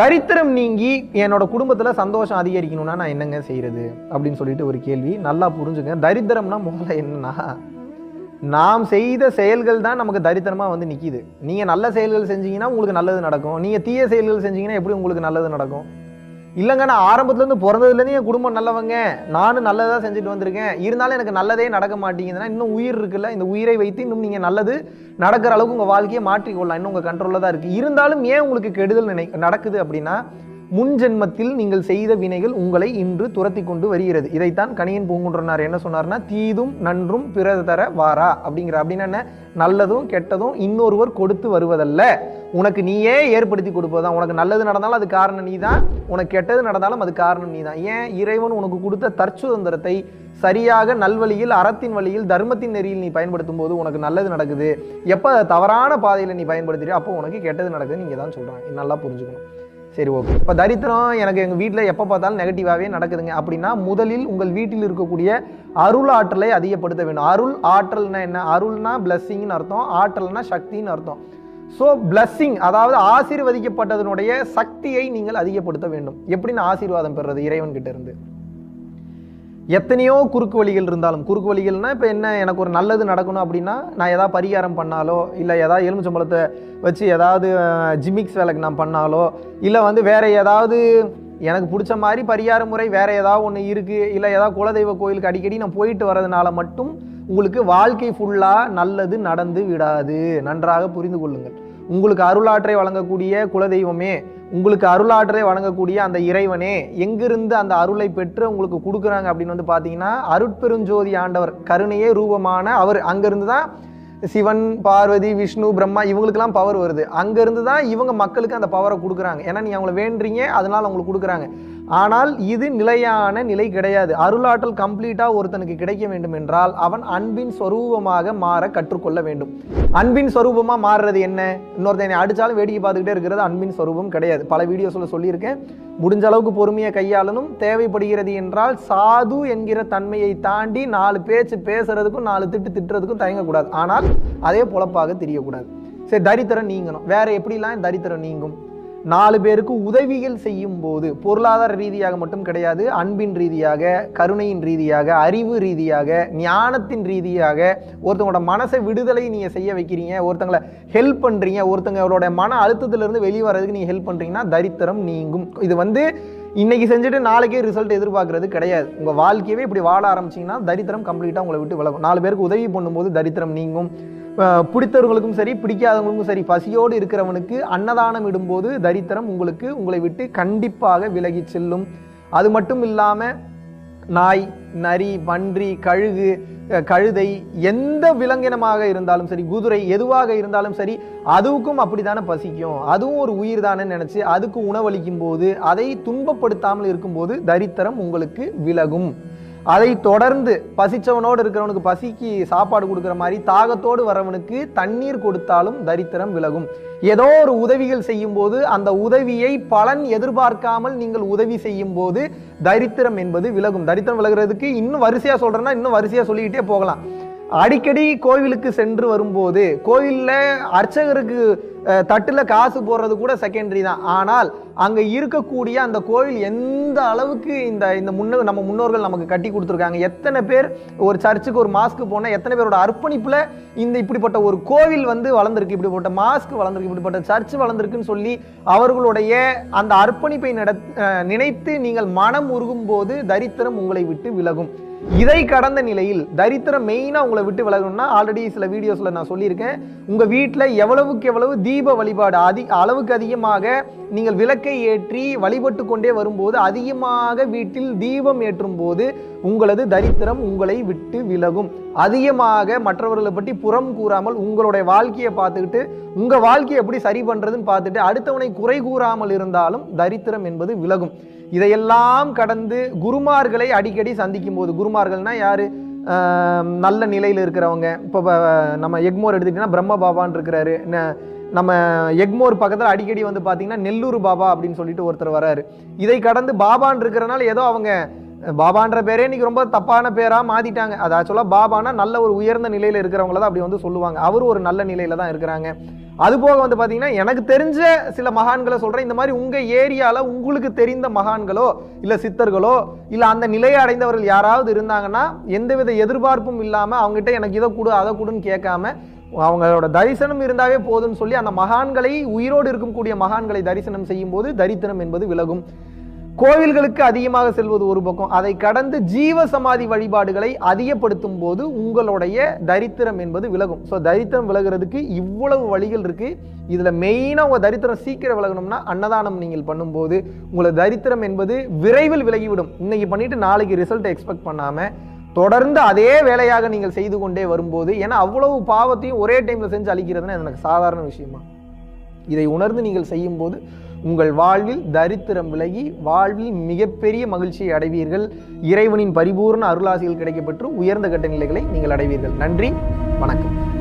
தரித்திரம் நீங்கி என்னோட குடும்பத்தில் சந்தோஷம் அதிகரிக்கணும்னா நான் என்னங்க செய்கிறது அப்படின்னு சொல்லிட்டு ஒரு கேள்வி. நல்லா புரிஞ்சுங்க. தரித்திரம்னா முதல்ல என்னன்னா நாம் செய்த செயல்கள் தான் நமக்கு தரித்திரமாக வந்து நிற்கிது நீங்கள் நல்ல செயல்கள் செஞ்சீங்கன்னா உங்களுக்கு நல்லது நடக்கும். நீங்கள் தீய செயல்கள் செஞ்சீங்கன்னா எப்படி உங்களுக்கு நல்லது நடக்கும்? இல்லைங்க நான் ஆரம்பத்துலேருந்து பிறந்ததுலேருந்து என் குடும்பம் நல்லவங்க. நானும் நல்லதாக செஞ்சுட்டு வந்திருக்கேன். இருந்தாலும் எனக்கு நல்லதே நடக்க மாட்டேங்குதுன்னா இன்னும் உயிர் இருக்குல்ல இந்த உயிரை வைத்து இன்னும் நீங்கள் நல்லது நடக்கிற அளவுக்கு உங்கள் வாழ்க்கையை மாற்றிக்கொள்ளலாம். இன்னும் உங்கள் கண்ட்ரோலில் தான் இருக்குது இருந்தாலும் ஏன் உங்களுக்கு கெடுதல் நினை நடக்குது அப்படின்னா முன் ஜென்மத்தில் நீங்கள் செய்த வினைகள் உங்களை இன்று துரத்தி கொண்டு வருகிறது. இதைத்தான் கணியன் பூங்குன்றனார் என்ன சொன்னார்னா தீதும் நன்றும் பிறர் தர வாரா அப்படிங்கிற அப்படின்னா என்ன? நல்லதும் கெட்டதும் இன்னொருவர் கொடுத்து வருவதல்ல. உனக்கு நீயே ஏற்படுத்தி கொடுப்பதுதான். உனக்கு நல்லது நடந்தாலும் அது காரணம் நீ தான் உனக்கு கெட்டது நடந்தாலும் அது காரணம் நீ தான் ஏன்? இறைவன் உனக்கு கொடுத்த தற்சுதந்திரத்தை சரியாக நல்வழியில் அறத்தின் வழியில் தர்மத்தின் நெறியில் நீ பயன்படுத்தும் போது உனக்கு நல்லது நடக்குது. எப்போ? தவறான பாதையில் நீ பயன்படுத்துறியோ அப்போ உனக்கு கெட்டது நடக்குது நீங்கள் தான் சொல்கிறாங்க நல்லா புரிஞ்சுக்கணும். சரி ஓகே இப்போ தரித்திரம் எனக்கு எங்கள் வீட்டில் எப்போ பார்த்தாலும் நெகட்டிவாகவே நடக்குதுங்க. அப்படின்னா முதலில் உங்கள் வீட்டில் இருக்கக்கூடிய அருள் ஆற்றலை அதிகப்படுத்த வேண்டும். அருள் ஆற்றல்னா என்ன? அருள்னா பிளஸ்ஸிங்னு அர்த்தம். ஆற்றல்னா சக்தின்னு அர்த்தம். ஸோ பிளஸ்ஸிங் அதாவது ஆசீர்வதிக்கப்பட்டதனுடைய சக்தியை நீங்கள் அதிகப்படுத்த வேண்டும். எப்படின்னு ஆசீர்வாதம் பெறுறது இறைவன் கிட்டேருந்து இருந்து? எத்தனையோ குறுக்கு வழிகள் இருந்தாலும் குறுக்கு வழிகள்னா இப்போ என்ன எனக்கு ஒரு நல்லது நடக்கணும் அப்படின்னா நான் ஏதாவது பரிகாரம் பண்ணாலோ இல்லை ஏதாவது எலுமிச்சம்பழத்தை வச்சு ஏதாவது ஜிமிக்ஸ் வேலைக்கு நான் பண்ணாலோ இல்லை வந்து வேறு ஏதாவது எனக்கு பிடிச்ச மாதிரி பரிகார முறை வேறு ஏதாவது ஒன்று இருக்குது இல்லை ஏதாவது குலதெய்வ கோயிலுக்கு அடிக்கடி நான் போயிட்டு வரதுனால மட்டும் உங்களுக்கு வாழ்க்கை ஃபுல்லாக நல்லது நடந்து விடாது. நன்றாக புரிந்து கொள்ளுங்கள். உங்களுக்கு அருளாற்றை வழங்கக்கூடிய குலதெய்வமே உங்களுக்கு அருளாற்றை வழங்கக்கூடிய அந்த இறைவனே எங்கிருந்து அந்த அருளை பெற்று உங்களுக்கு கொடுக்குறாங்க அப்படின்னு வந்து பார்த்தீங்கன்னா அருட்பெருஞ்சோதி ஆண்டவர் கருணையே ரூபமான அவர். அங்கிருந்து தான் சிவன் பார்வதி விஷ்ணு பிரம்மா இவங்களுக்கெல்லாம் பவர் வருது. அங்கிருந்து தான் இவங்க மக்களுக்கு அந்த பவரை கொடுக்குறாங்க. ஏன்னா நீ அவங்கள வேண்டுறீங்க அதனால அவங்களுக்கு கொடுக்குறாங்க. ஆனால் இது நிலையான நிலை கிடையாது. அருளாற்றல் கம்ப்ளீட்டாக ஒருத்தனுக்கு கிடைக்க வேண்டும் என்றால் அவன் அன்பின் ஸ்வரூபமாக மாற கற்றுக்கொள்ள வேண்டும். அன்பின் ஸ்வரூபமாக மாறுறது என்ன? இன்னொருத்தனை அடித்தாலும் வேடிக்கை பார்த்துக்கிட்டே இருக்கிறது அன்பின் ஸ்வரூபம் கிடையாது. பல வீடியோஸில் சொல்லியிருக்கேன். முடிஞ்ச அளவுக்கு பொறுமையை கையாளணும். தேவைப்படுகிறது என்றால் சாது என்கிற தன்மையை தாண்டி நாலு பேச்சு பேசுறதுக்கும் நாலு திட்டு திட்டுறதுக்கும் தயங்கக்கூடாது. ஆனால் அதே பொழப்பாக தெரியக்கூடாது. சரி தரித்திரம் நீங்கணும். வேற எப்படிலாம் தரித்திரம் நீங்கும்? நாலு பேருக்கு உதவிகள் செய்யும் போது பொருளாதார ரீதியாக மட்டும் கிடையாது அன்பின் ரீதியாக கருணையின் ரீதியாக அறிவு ரீதியாக ஞானத்தின் ரீதியாக ஒருத்தவங்களோட மனசை விடுதலை நீங்கள் செய்ய வைக்கிறீங்க ஒருத்தங்களை ஹெல்ப் பண்ணுறீங்க ஒருத்தங்களோட மன அழுத்தத்திலிருந்து வெளியே வர்றதுக்கு நீங்கள் ஹெல்ப் பண்ணுறீங்கன்னா தரித்திரம் நீங்கும். இது வந்து இன்னைக்கு செஞ்சுட்டு நாளைக்கே ரிசல்ட் எதிர்பார்க்கறது கிடையாது. உங்கள் வாழ்க்கையவே இப்படி வாழ ஆரம்பிச்சீங்கன்னா தரித்திரம் கம்ப்ளீட்டாக உங்களை விட்டு விலகும். நாலு பேருக்கு உதவி பண்ணும்போது தரித்திரம் நீங்கும். பிடித்தவர்களுக்கும் சரி பிடிக்காதவங்களுக்கும் சரி பசியோடு இருக்கிறவனுக்கு அன்னதானம் இடும்போது தரித்திரம் உங்களுக்கு உங்களை விட்டு கண்டிப்பாக விலகி செல்லும். அது மட்டும் இல்லாமல் நாய் நரி பன்றி கழுகு கழுதை எந்த விலங்கினமாக இருந்தாலும் சரி குதிரை எதுவாக இருந்தாலும் சரி அதுவுக்கும் அப்படித்தானே பசிக்கும். அதுவும் ஒரு உயிர் தானே நினைச்சு அதுக்கு உணவளிக்கும் போது அதை துன்பப்படுத்தாமல் இருக்கும்போது தரித்திரம் உங்களுக்கு விலகும். அதை தொடர்ந்து பசிச்சவனோடு இருக்கிறவனுக்கு பசிக்கு சாப்பாடு கொடுக்குற மாதிரி தாகத்தோடு வரவனுக்கு தண்ணீர் கொடுத்தாலும் தரித்திரம் விலகும். ஏதோ ஒரு உதவிகள் செய்யும் போது அந்த உதவியை பலன் எதிர்பார்க்காமல் நீங்கள் உதவி செய்யும் போது தரித்திரம் என்பது விலகும். தரித்திரம் விலகிறதுக்கு இன்னும் வரிசையாக சொல்றேன்னா இன்னும் வரிசையாக சொல்லிக்கிட்டே போகலாம். அடிக்கடி கோவிலுக்கு சென்று வரும்போது கோவிலில் அர்ச்சகருக்கு தட்டுல காசு போடுறது கூட செகண்டரி தான். ஆனால் அங்க இருக்கக்கூடிய அந்த கோவில் எந்த அளவுக்கு இந்த இந்த முன்ன நம்ம முன்னோர்கள் நமக்கு கட்டி கொடுத்துருக்காங்க. எத்தனை பேர் ஒரு சர்ச்சுக்கு ஒரு மாஸ்க்கு போனால் எத்தனை பேரோட அர்ப்பணிப்புல இந்த இப்படிப்பட்ட ஒரு கோவில் வந்து வளர்ந்துருக்கு இப்படிப்பட்ட மாஸ்க் வளர்ந்துருக்கு இப்படிப்பட்ட சர்ச் வளர்ந்துருக்குன்னு சொல்லி அவர்களுடைய அந்த அர்ப்பணிப்பை நட நினைத்து நீங்கள் மனம் உருகும் போது தரித்திரம் உங்களை விட்டு விலகும். இதை கடந்த நிலையில் தரித்திரம் மெயினாக உங்களை விட்டு விலகணும்னா ஆல்ரெடி சில வீடியோஸில் நான் சொல்லியிருக்கேன். உங்கள் வீட்டில் எவ்வளவுக்கு எவ்வளவு தீப வழிபாடு அதி அளவுக்கு அதிகமாக நீங்கள் விளக்கை ஏற்றி வழிபட்டு கொண்டே வரும்போது அதிகமாக வீட்டில் தீபம் ஏற்றும் போது உங்களது தரித்திரம் உங்களை விட்டு விலகும். அதிகமாக மற்றவர்களை பற்றி புறம் கூறாமல் உங்களுடைய வாழ்க்கையை பார்த்துக்கிட்டு உங்கள் வாழ்க்கையை எப்படி சரி பண்ணுறதுன்னு பார்த்துட்டு அடுத்தவனை குறை கூறாமல் இருந்தாலும் தரித்திரம் என்பது விலகும். இதையெல்லாம் கடந்து குருமார்களை அடிக்கடி சந்திக்கும் போது குருமார்கள்னா யார்? நல்ல நிலையில் இருக்கிறவங்க. இப்போ நம்ம எக்மோர் எடுத்துக்கிட்டிங்கன்னா பிரம்ம பாபான் இருக்கிறாரு. நம்ம எக்மோர் பக்கத்தில் அடிக்கடி வந்து பார்த்தீங்கன்னா நெல்லூர் பாபா அப்படின்னு சொல்லிட்டு ஒருத்தர் வராரு. இதை கடந்து பாபான் இருக்கிறனால ஏதோ அவங்க பாபான்ற பேரே இன்னைக்கு ரொம்ப தப்பான பேராக மாத்திட்டாங்க. அது ஆக்சுவலாக பாபானா நல்ல ஒரு உயர்ந்த நிலையில் இருக்கிறவங்கள தான் அப்படி வந்து சொல்லுவாங்க. அவர் ஒரு நல்ல நிலையில தான் இருக்கிறாங்க. அது போக வந்து பார்த்தீங்கன்னா எனக்கு தெரிஞ்ச சில மகான்களை சொல்கிறேன் இந்த மாதிரி உங்கள் ஏரியாவில் உங்களுக்கு தெரிந்த மகான்களோ இல்லை சித்தர்களோ இல்லை அந்த நிலையை அடைந்தவர்கள் யாராவது இருந்தாங்கன்னா எந்தவித எதிர்பார்ப்பும் இல்லாமல் அவங்ககிட்ட எனக்கு இதை கொடு அதை கொடுன்னு கேட்காம அவங்களோட தரிசனம் இருந்தாவே போதும்னு சொல்லி அந்த மகான்களை உயிரோடு இருக்கக்கூடிய மகான்களை தரிசனம் செய்யும் போது தரித்திரம் என்பது விலகும். கோவில்களுக்கு அதிகமாக செல்வது ஒரு பக்கம். அதை கடந்து ஜீவ சமாதி வழிபாடுகளை அதிகப்படுத்தும் போது உங்களுடைய தரித்திரம் என்பது விலகும். ஸோ தரித்திரம் விலகிறதுக்கு இவ்வளவு வழிகள் இருக்கு. இதுல மெயினாக உங்க தரித்திரம் சீக்கிரம் விலகணும்னா அன்னதானம் நீங்கள் பண்ணும்போது உங்களோட தரித்திரம் என்பது விரைவில் விலகிவிடும். இன்னைக்கு பண்ணிட்டு நாளைக்கு ரிசல்ட் எக்ஸ்பெக்ட் பண்ணாமல் தொடர்ந்து அதே வேலையாக நீங்கள் செய்து கொண்டே வரும்போது ஏன்னா அவ்வளவு பாவத்தையும் ஒரே டைம்ல செஞ்சு அழிக்கிறதுனா எனக்கு சாதாரண விஷயமா? இதை உணர்ந்து நீங்கள் செய்யும்போது உங்கள் வாழ்வில் தரித்திரம் விலகி வாழ்வில் மிகப்பெரிய மகிழ்ச்சியை அடைவீர்கள். இறைவனின் பரிபூர்ண அருளாசிகள் கிடைக்கப்பெற்று உயர்ந்த கட்ட நிலைகளை நீங்கள் அடைவீர்கள். நன்றி வணக்கம்.